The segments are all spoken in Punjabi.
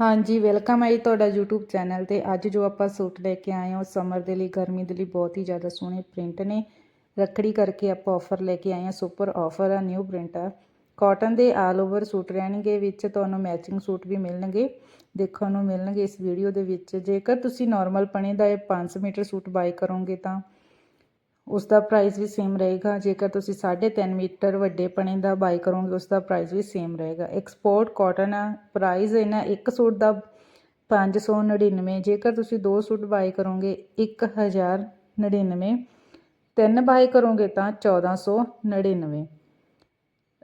ਹਾਂਜੀ ਵੈਲਕਮ ਹੈ ਜੀ ਤੁਹਾਡਾ YouTube ਚੈਨਲ ਤੇ। ਅੱਜ ਜੋ ਆਪਾਂ ਸੂਟ ਲੈ ਕੇ ਆਏ ਹਾਂ, ਉਹ ਸਮਰ ਦੇ ਲਈ, ਗਰਮੀ ਦੇ ਲਈ ਬਹੁਤ ਹੀ ਜ਼ਿਆਦਾ ਸੋਹਣੇ ਪ੍ਰਿੰਟ ਨੇ। ਰੱਖੜੀ ਕਰਕੇ ਆਪਾਂ ਆਫਰ ਲੈ ਕੇ ਆਏ ਹਾਂ ਸੁਪਰ ਆਫਰ ਆ ਨਿਊ ਪ੍ਰਿੰਟ ਆ। ਕਾਟਨ ਦੇ ਆਲ ਓਵਰ ਸੂਟ ਰਹਿਣਗੇ, ਵਿੱਚ ਤੁਹਾਨੂੰ ਮੈਚਿੰਗ ਸੂਟ ਵੀ ਮਿਲਣਗੇ। ਦੇਖਣ ਨੂੰ ਮਿਲਣਗੇ ਇਸ ਵੀਡੀਓ ਦੇ ਵਿੱਚ। ਜੇਕਰ ਤੁਸੀਂ ਨਾਰਮਲ ਪਣੇ ਦਾ ਇਹ 5 ਮੀਟਰ ਸੂਟ ਬਾਈ ਕਰੋਗੇ ਤਾਂ ਉਸ ਦਾ ਪ੍ਰਾਈਸ ਵੀ ਸੇਮ ਰਹੇਗਾ। ਜੇਕਰ ਤੁਸੀਂ 3.5 ਮੀਟਰ ਵੱਡੇ ਪਣੇ ਦਾ ਬਾਈ ਕਰੋਗੇ ਉਸ ਦਾ ਪ੍ਰਾਈਸ ਵੀ ਸੇਮ ਰਹੇਗਾ। ਐਕਸਪੋਰਟ ਕਾਟਨ ਆ ਪ੍ਰਾਈਸ ਇਹਨਾਂ ਇੱਕ ਸੂਟ ਦਾ 599 ਜੇਕਰ ਤੁਸੀਂ ਦੋ ਸੂਟ ਬਾਈ ਕਰੋਗੇ 1099 ਤਿੰਨ ਬਾਈ ਕਰੋਗੇ ਤਾਂ 1499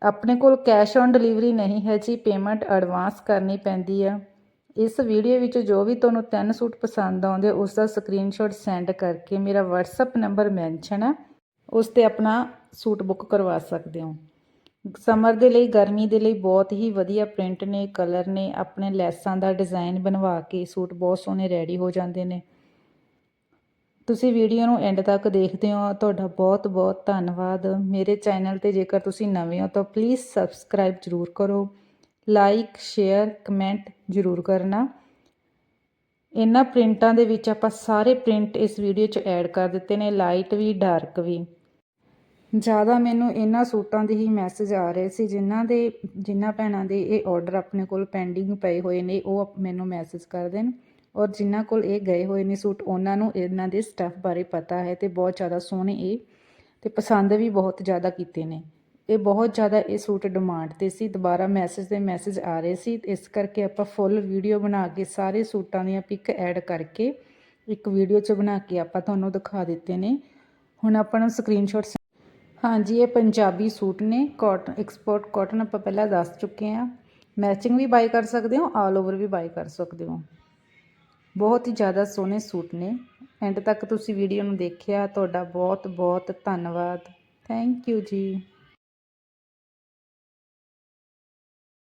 ਆਪਣੇ ਕੋਲ ਕੈਸ਼ ਔਨ ਡਿਲੀਵਰੀ ਨਹੀਂ ਹੈ ਜੀ ਪੇਮੈਂਟ ਐਡਵਾਂਸ ਕਰਨੀ ਪੈਂਦੀ ਆ ਇਸ ਵੀਡੀਓ ਵਿੱਚ ਜੋ ਵੀ ਤੁਹਾਨੂੰ ਤਿੰਨ ਸੂਟ ਪਸੰਦ ਆਉਂਦੇ, ਉਸ ਦਾ ਸਕਰੀਨਸ਼ਾਟ ਸੈਂਡ ਕਰਕੇ ਮੇਰਾ WhatsApp ਨੰਬਰ ਮੈਂਸ਼ਨ ਹੈ, ਉਸ ਤੇ ਆਪਣਾ ਸੂਟ ਬੁੱਕ ਕਰਵਾ ਸਕਦੇ ਹੋ। ਸਮਰ ਦੇ ਲਈ, ਗਰਮੀ ਦੇ ਲਈ ਬਹੁਤ ਹੀ ਵਧੀਆ ਪ੍ਰਿੰਟ ਨੇ ਕਲਰ ਨੇ, ਆਪਣੇ ਲੈਸਾਂ ਦਾ ਡਿਜ਼ਾਈਨ ਬਣਵਾ ਕੇ ਸੂਟ ਬਹੁਤ ਸੋਹਣੇ ਰੈਡੀ ਹੋ ਜਾਂਦੇ ਨੇ। ਤੁਸੀਂ ਵੀਡੀਓ ਨੂੰ ਐਂਡ ਤੱਕ ਦੇਖਦੇ ਹੋ, ਤੁਹਾਡਾ ਬਹੁਤ ਬਹੁਤ ਧੰਨਵਾਦ। ਮੇਰੇ ਚੈਨਲ ਤੇ ਜੇਕਰ ਤੁਸੀਂ ਨਵੇਂ ਹੋ, ਤਾਂ ਪਲੀਜ਼ ਸਬਸਕ੍ਰਾਈਬ ਜ਼ਰੂਰ ਕਰੋ। ਲਾਈਕ, ਸ਼ੇਅਰ, ਕਮੈਂਟ ਜ਼ਰੂਰ ਕਰਨਾ। ਇਹਨਾਂ ਪ੍ਰਿੰਟਾਂ ਦੇ ਵਿੱਚ ਆਪਾਂ ਸਾਰੇ ਪ੍ਰਿੰਟ ਇਸ ਵੀਡੀਓ 'ਚ ਐਡ ਕਰ ਦਿੱਤੇ ਨੇ, ਲਾਈਟ ਵੀ, ਡਾਰਕ ਵੀ। ਜ਼ਿਆਦਾ ਮੈਨੂੰ ਇਹਨਾਂ ਸੂਟਾਂ ਦੇ ਹੀ ਮੈਸੇਜ ਆ ਰਹੇ ਸੀ, ਜਿਨ੍ਹਾਂ ਦੇ, ਜਿਨ੍ਹਾਂ ਭੈਣਾਂ ਦੇ ਇਹ ਆਰਡਰ ਆਪਣੇ ਕੋਲ ਪੈਂਡਿੰਗ ਪਏ ਹੋਏ ਨੇ, ਉਹ ਮੈਨੂੰ ਮੈਸੇਜ ਕਰ ਦੇਣ। ਔਰ ਜਿਨ੍ਹਾਂ ਕੋਲ ਇਹ ਗਏ ਹੋਏ ਨੇ ਸੂਟ, ਉਹਨਾਂ ਨੂੰ ਇਹਨਾਂ ਦੇ ਸਟੱਫ ਬਾਰੇ ਪਤਾ ਹੈ ਤੇ ਬਹੁਤ ਜ਼ਿਆਦਾ ਸੋਹਣੇ ਇਹ ਤੇ ਪਸੰਦ ਵੀ ਬਹੁਤ ਜ਼ਿਆਦਾ ਕੀਤੇ ਨੇ। ਇਹ ਬਹੁਤ ਜ਼ਿਆਦਾ ਇਹ ਸੂਟ ਡਿਮਾਂਡ ਤੇ ਸੀ। ਦੁਬਾਰਾ ਮੈਸੇਜ ਦੇ ਮੈਸੇਜ ਆ ਰਹੇ ਸੀ। ਇਸ ਕਰਕੇ ਆਪਾਂ ਫੁੱਲ ਵੀਡੀਓ ਬਣਾ ਕੇ ਸਾਰੇ ਸੂਟਾਂ ਦੀਆਂ ਪਿਕ ਐਡ ਕਰਕੇ ਇੱਕ ਵੀਡੀਓ 'ਚ ਬਣਾ ਕੇ ਆਪਾਂ ਤੁਹਾਨੂੰ ਦਿਖਾ ਦਿੱਤੇ ਨੇ। ਹੁਣ ਆਪਾਂ ਨੂੰ ਸਕਰੀਨਸ਼ਾਟ ਹਾਂਜੀ, ਇਹ ਪੰਜਾਬੀ ਸੂਟ ਨੇ। ਕਾਟਨ ਐਕਸਪੋਰਟ ਕਾਟਨ ਆਪਾਂ ਪਹਿਲਾਂ ਦੱਸ ਚੁੱਕੇ ਹਾਂ। ਮੈਚਿੰਗ ਵੀ ਬਾਈ ਕਰ ਸਕਦੇ ਹੋ ਆਲ ਓਵਰ ਵੀ ਬਾਈ ਕਰ ਸਕਦੇ ਹੋ। ਬਹੁਤ ਹੀ ਜ਼ਿਆਦਾ ਸੋਹਣੇ ਸੂਟ ਨੇ। ਐਂਡ ਤੱਕ ਤੁਸੀਂ ਵੀਡੀਓ ਨੂੰ ਦੇਖਿਆ, ਤੁਹਾਡਾ ਬਹੁਤ ਬਹੁਤ ਧੰਨਵਾਦ। ਥੈਂਕ ਯੂ ਜੀ।